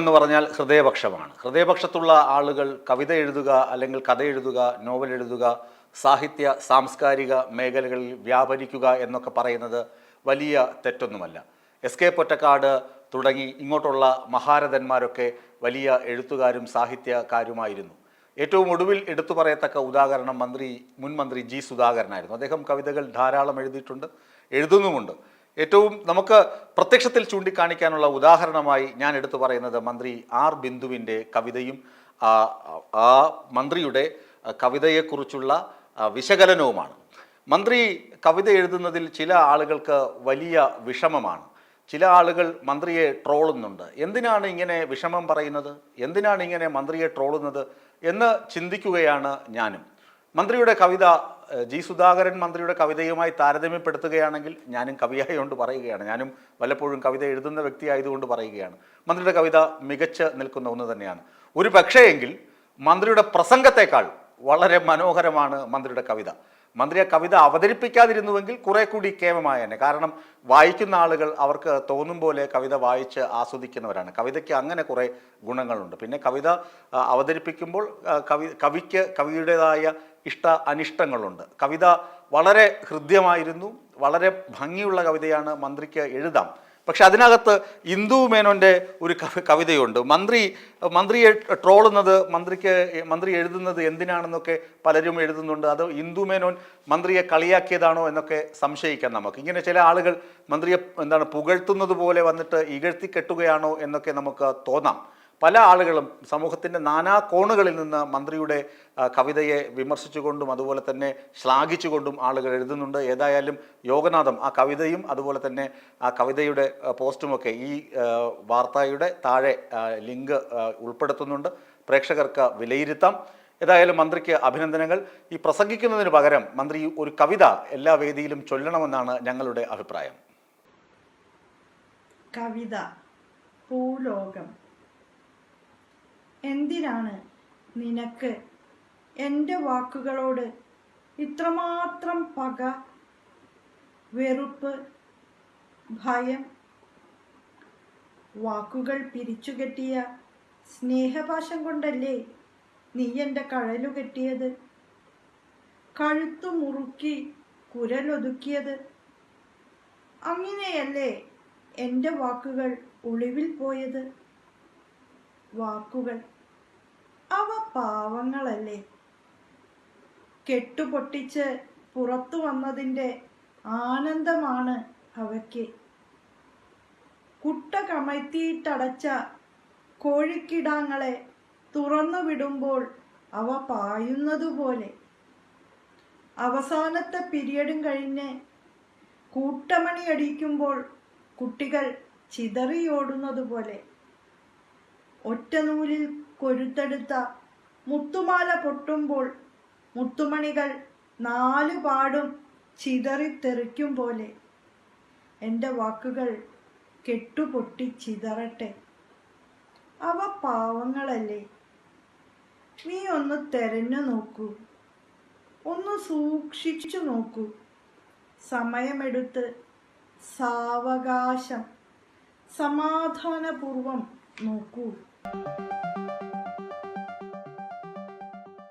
എന്ന് പറഞ്ഞാൽ ഹൃദയപക്ഷമാണ്. ഹൃദയപക്ഷത്തുള്ള ആളുകൾ കവിത എഴുതുക അല്ലെങ്കിൽ കഥ എഴുതുക നോവൽ എഴുതുക സാഹിത്യ സാംസ്കാരിക മേഖലകളിൽ വ്യാപരിക്കുക എന്നൊക്കെ പറയുന്നത് വലിയ തെറ്റൊന്നുമല്ല. എസ് കെ പൊറ്റക്കാട് തുടങ്ങി ഇങ്ങോട്ടുള്ള മഹാരഥന്മാരൊക്കെ വലിയ എഴുത്തുകാരും സാഹിത്യകാരുമായിരുന്നു. ഏറ്റവും ഒടുവിൽ എടുത്തു പറയത്തക്ക ഉദാഹരണം മന്ത്രി മുൻ മന്ത്രി ജി സുധാകരനായിരുന്നു. അദ്ദേഹം കവിതകൾ ധാരാളം എഴുതിയിട്ടുണ്ട് എഴുതുന്നുമുണ്ട്. ഏറ്റവും നമുക്ക് പ്രത്യക്ഷത്തിൽ ചൂണ്ടിക്കാണിക്കാനുള്ള ഉദാഹരണമായി ഞാൻ എടുത്തു പറയുന്നത് മന്ത്രി ആർ ബിന്ദുവിന്റെ കവിതയും ആ, മന്ത്രിയുടെ കവിതയെക്കുറിച്ചുള്ള വിശകലനവുമാണ്. മന്ത്രി കവിത എഴുതുന്നതിൽ ചില ആളുകൾക്ക് വലിയ വിഷമമാണ്. ചില ആളുകൾ മന്ത്രിയെ ട്രോളുന്നുണ്ട്. എന്തിനാണ് ഇങ്ങനെ വിഷമം പറയുന്നത്? എന്തിനാണ് ഇങ്ങനെ മന്ത്രിയെ ട്രോളുന്നത് എന്ന് ചിന്തിക്കുകയാണ് ഞാനും. മന്ത്രിയുടെ കവിത ജി സുധാകരൻ മന്ത്രിയുടെ കവിതയുമായി താരതമ്യപ്പെടുത്തുകയാണെങ്കിൽ ഞാനും കവിയായതുകൊണ്ട് പറയുകയാണ്. ഞാനും വല്ലപ്പോഴും കവിത എഴുതുന്ന വ്യക്തിയായതുകൊണ്ട് പറയുകയാണ്. മന്ത്രിയുടെ കവിത മികച്ച് നിൽക്കുന്ന ഒന്ന് തന്നെയാണ്. ഒരു പക്ഷേ എങ്കിൽ മന്ത്രിയുടെ പ്രസംഗത്തെക്കാൾ വളരെ മനോഹരമാണ് മന്ത്രിയുടെ കവിത. മന്ത്രി ആ കവിത അവതരിപ്പിക്കാതിരുന്നുവെങ്കിൽ കുറെ കൂടി കേമമായേനെ കാരണം വായിക്കുന്ന ആളുകൾ അവർക്ക് തോന്നും പോലെ കവിത വായിച്ച് ആസ്വദിക്കുന്നവരാണ്. കവിതയ്ക്ക് അങ്ങനെ കുറേ ഗുണങ്ങളുണ്ട്. പിന്നെ കവിത അവതരിപ്പിക്കുമ്പോൾ കവി കവിക്ക് കവിയുടേതായ ഇഷ്ട അനിഷ്ടങ്ങളുണ്ട്. കവിത വളരെ ഹൃദ്യമായിരുന്നു. വളരെ ഭംഗിയുള്ള കവിതയാണ് മന്ത്രിക്ക് എഴുതാം. പക്ഷെ അതിനകത്ത് ഇന്ദു മേനോന്റെ ഒരു കവി- കവിതയുണ്ട്. മന്ത്രി മന്ത്രിയെ ട്രോളുന്നത് മന്ത്രിക്ക് മന്ത്രി എഴുതുന്നത് എന്തിനാണെന്നൊക്കെ പലരും എഴുതുന്നുണ്ട്. അത് ഇന്ദു മേനോൻ മന്ത്രിയെ കളിയാക്കിയതാണോ എന്നൊക്കെ സംശയിക്കാം നമുക്ക്. ഇങ്ങനെ ചില ആളുകൾ മന്ത്രിയെ എന്താണ് പുകഴ്ത്തുന്നത് പോലെ വന്നിട്ട് ഇകഴ്ത്തി കെട്ടുകയാണോ എന്നൊക്കെ നമുക്ക് തോന്നാം. പല ആളുകളും സമൂഹത്തിന്റെ നാനാ കോണുകളിൽ നിന്ന് മന്ത്രിയുടെ കവിതയെ വിമർശിച്ചുകൊണ്ടും അതുപോലെ തന്നെ ശ്ലാഘിച്ചുകൊണ്ടും ആളുകൾ എഴുതുന്നുണ്ട്. ഏതായാലും യോഗനാഥം ആ കവിതയും അതുപോലെ തന്നെ ആ കവിതയുടെ പോസ്റ്റുമൊക്കെ ഈ വാർത്തയുടെ താഴെ ലിങ്ക് ഉൾപ്പെടുത്തുന്നുണ്ട്. പ്രേക്ഷകർക്ക് വിലയിരുത്താം. ഏതായാലും മന്ത്രിക്ക് അഭിനന്ദനങ്ങൾ. ഈ പ്രസംഗിക്കുന്നതിന് പകരം മന്ത്രി ഒരു കവിത എല്ലാ വേദിയിലും ചൊല്ലണമെന്നാണ് ഞങ്ങളുടെ അഭിപ്രായം. കവിത ഭൂലോകം. എന്തിനാണ് നിനക്ക് എന്റെ വാക്കുകളോട് ഇത്രമാത്രം പക വെറുപ്പ് ഭയം? വാക്കുകൾ പിരിച്ചുകെട്ടിയ സ്നേഹപാശം കൊണ്ടല്ലേ നീ എന്റെ കഴലു കെട്ടിയത്? കഴുത്തു മുറുക്കി കുരലൊതുക്കിയത് അങ്ങനെയല്ലേ എന്റെ വാക്കുകൾ ഒളിവിൽ പോയത്? വാക്കുകൾ. അവ പാവങ്ങളല്ലേ? കെട്ടുപൊട്ടിച്ച് പുറത്തു വന്നതിന്റെ ആനന്ദമാണ് അവയ്ക്ക്. കുട്ട കമഴ്ത്തിയിട്ടടച്ച കോഴിക്കിടാങ്ങളെ തുറന്നു വിടുമ്പോൾ അവ പായുന്നതുപോലെ. അവസാനത്തെ പിരിയഡും കഴിഞ്ഞ് കൂട്ടമണിയടിക്കുമ്പോൾ കുട്ടികൾ ചിതറിയോടുന്നത് പോലെ ഒറ്റനൂലിൽ കൊരുത്തെടുത്ത മുത്തുമാല പൊട്ടുമ്പോൾ മുത്തുമണികൾ നാലുപാടും ചിതറിത്തെറിക്കും പോലെ. എന്റെ വാക്കുകൾ കെട്ടുപൊട്ടി ചിതറട്ടെ. അവ പാവങ്ങളല്ലേ. നീ ഒന്ന് തെരഞ്ഞു നോക്കൂ. ഒന്ന് സൂക്ഷിച്ചു നോക്കൂ. സമയമെടുത്ത് സാവകാശം സമാധാനപൂർവം നോക്കൂ. Thank you